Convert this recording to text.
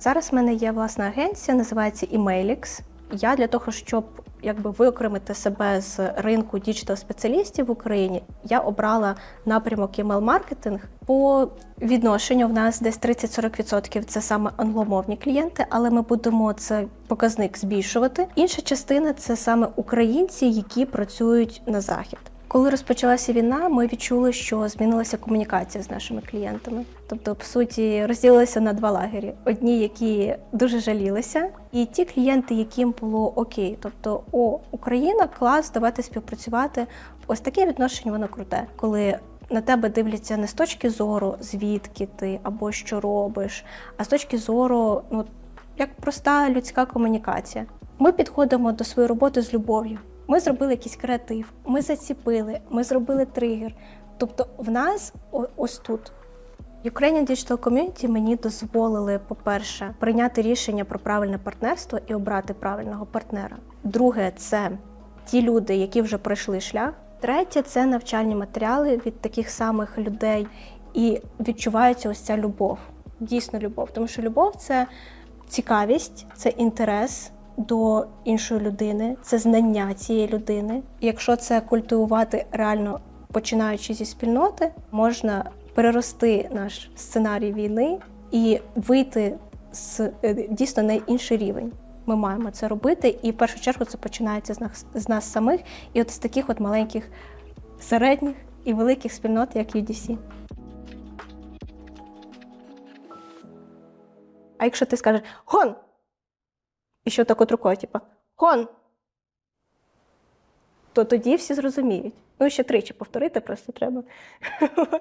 Зараз в мене є власна агенція, називається Emailix. Я для того, щоб якби виокремити себе з ринку діджитал-спеціалістів в Україні, я обрала напрямок email-маркетинг. По відношенню в нас десь 30-40% це саме англомовні клієнти, але ми будемо це показник збільшувати. Інша частина це саме українці, які працюють на захід. Коли розпочалася війна, ми відчули, що змінилася комунікація з нашими клієнтами. Тобто, по суті, розділилися на два лагері: одні, які дуже жалілися, і ті клієнти, яким було окей. Тобто, о, Україна, клас, давайте співпрацювати. Ось таке відношення воно круте, коли на тебе дивляться не з точки зору, звідки ти або що робиш, а з точки зору, ну як проста людська комунікація. Ми підходимо до своєї роботи з любов'ю. Ми зробили якийсь креатив, ми заціпили, ми зробили тригер. Тобто, в нас ось тут. Ukrainian Digital Community мені дозволили, по-перше, прийняти рішення про правильне партнерство і обрати правильного партнера. Друге, це ті люди, які вже пройшли шлях. Третє це навчальні матеріали від таких самих людей, і відчувається ось ця любов. Дійсно, любов. Тому що любов це цікавість, це інтерес до іншої людини, це знання цієї людини. Якщо це культивувати реально починаючи зі спільноти, можна перерости наш сценарій війни і вийти з е, дійсно на інший рівень. Ми маємо це робити, і в першу чергу це починається з нас, з нас самих, і от з таких от маленьких середніх і великих спільнот, як UDC. А якщо ти скажеш гон! Що так от рукою, типу, Кон! То тоді всі зрозуміють. Ну, ще тричі повторити просто треба.